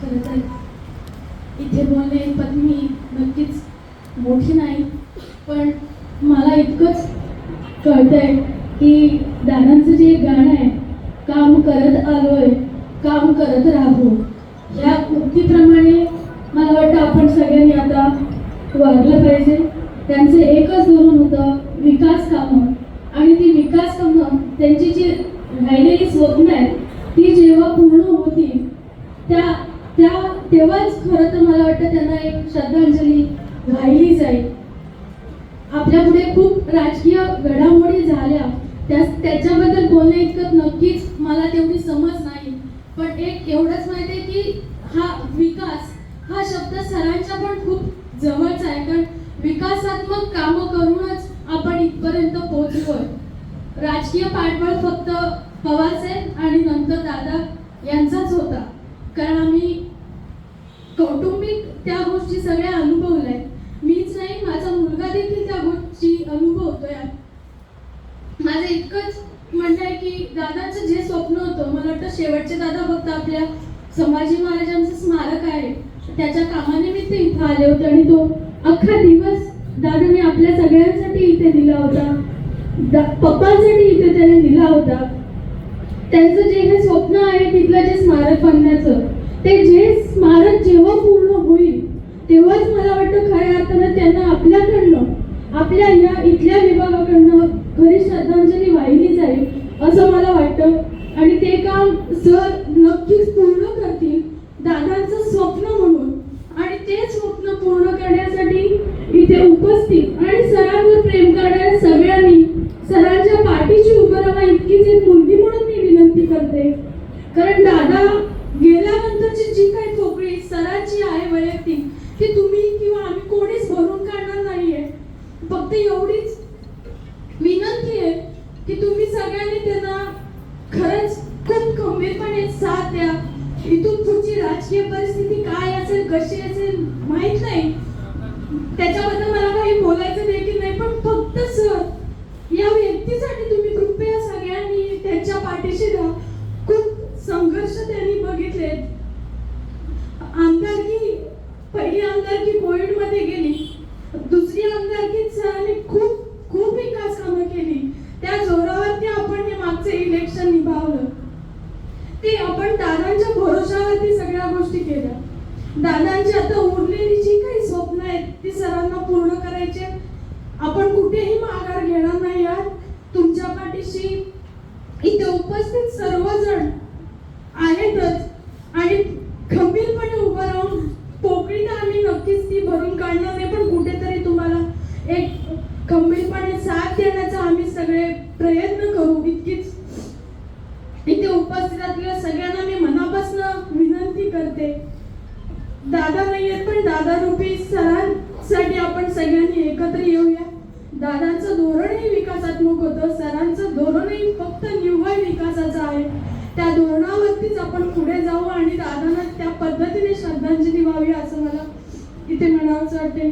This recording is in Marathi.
खरं तर इथे बोलणे पत्नी नक्कीच मोठी नाही पण मला इतकंच कळतंय की दादांचं जे गाणं आहे काम करत आलोय काम करत राहू. ह्या उक्तीप्रमाणे मला वाटतं आपण सगळ्यांनी आता वागलं पाहिजे. त्यांचं एकच धोरण होतं विकास कामं. आणि ती विकास कामं त्यांची जी राहिलेली स्वप्न आहेत ती जेव्हा पूर्ण होतील त्या त्या तेव्हाच खरं तर मला वाटतं त्यांना एक श्रद्धांजली वाहिली जाईल आपल्या पुढे खूप राजकीय घडामोडी झाल्या. त्या त्याच्याबद्दल बोलणं इतकं नक्कीच मला तेवढी समज नाही. पण एक एवढंच माहिती आहे की हा विकास हा शब्द सरांच्या पण खूप जवळचा आहे. कारण विकासात्मक कामं करूनच आपण इथपर्यंत पोहोचलोय. राजकीय पाठबळ फक्त पवार साहेब आणि नंतर दादा यांचाच होता. कारण आम्ही कौटुंबिक त्या गोष्टी सगळ्या अनुभवल्या. मीच नाही माझा मुलगा देखील त्या गोष्टी अनुभवतोय. माझं इतकंच म्हणणं आहे की दादाचं जे स्वप्न होतं मला वाटतं शेवटचे दादा फक्त आपल्या संभाजी महाराजांचं स्मारक आहे. त्याच्या कामानिमित्त इथं आले होते आणि तो अख्खा दिवस दादाने आपल्या सगळ्यांसाठी इथे दिला होता. पप्पांसाठी इथे त्याने दिला होता. त्यांचं जे हे स्वप्न आहे तिथलं जे स्मारक बनण्याचं ते जे स्मारक जेव्हा पूर्ण होईल तेव्हाच मला वाटतं खऱ्या अर्थानं त्यांना आपल्याकडनं आपल्या या इथल्या विभागाकडनं खरी श्रद्धांजली वाहिली जाईल असं मला वाटतं. आणि ते काम सर नक्कीच पूर्ण करतील दादांचं स्वप्न म्हणून. आणि ते स्वप्न पूर्ण करण्यासाठी इथे उपस्थित आणि सरांवर प्रेम करणाऱ्या सगळ्यांनी सरांच्या पाठीशी उभं राहा इतकीच एक मुलगी म्हणून मी विनंती करते कारण दादा गेल्यानंतरची जी काही पोकळी सरांची आहे वैयक्तिक ती तुम्ही किंवा आम्ही कोणीच भरून काढणार नाहीये फक्त एवढीच विनंती आहे की तुम्ही सगळ्यांनी त्यांना खरंच खूप खंबीरपणे साथ द्या. इथून पुढची राजकीय परिस्थिती काय असेल कशी असेल माहीत नाही. त्याच्याबद्दल मला काही बोलायचं देखील नाही पण फक्त सर या व्यक्तीसाठी तुम्ही कृपया सगळ्यांनी त्यांच्या पाठीशी राहा. खूप संघर्ष त्यांनी बघितले आमदारकी पहिली आमदारकी कोविडमध्ये गेली. सरांनी खूप खूप विकास कामं केली. त्या जोरावरती आपण हे मागचे इलेक्शन निभावलं. ते आपण दादांच्या भरोशावरती सगळ्या गोष्टी केल्या. दादांची आता उरलेली जी काही स्वप्न आहेत ती सरांना पूर्ण करायचे. आपण कुठेही माघार घेणार नाही यार तुमच्या पाठीशी इथे उपस्थित सर्वजण आहेतच आणि खंबीरपणे उभं राहून पोकळी तर आम्ही नक्कीच ती भरून काढणार नाही पण कुठेतरी तुम्हाला एक खंबीरपणे साथ देण्याचा आम्ही सगळे प्रयत्न करू. इतकीच इथे उपस्थित असलेल्या सगळ्यांना मी मनापासून विनंती करते. दादा नाही आहेत पण दादा रूपी सरांसाठी आपण सगळ्यांनी एकत्र येऊया. दादांचं धोरणही विकासात्मक होतं सरांचं धोरणही फक्त निव्वळ विकासाचं आहे. त्या धोरणावरतीच आपण पुढे जाऊ आणि दादांना त्या पद्धतीने श्रद्धांजली व्हावी असं मला इथे म्हणावंच वाटते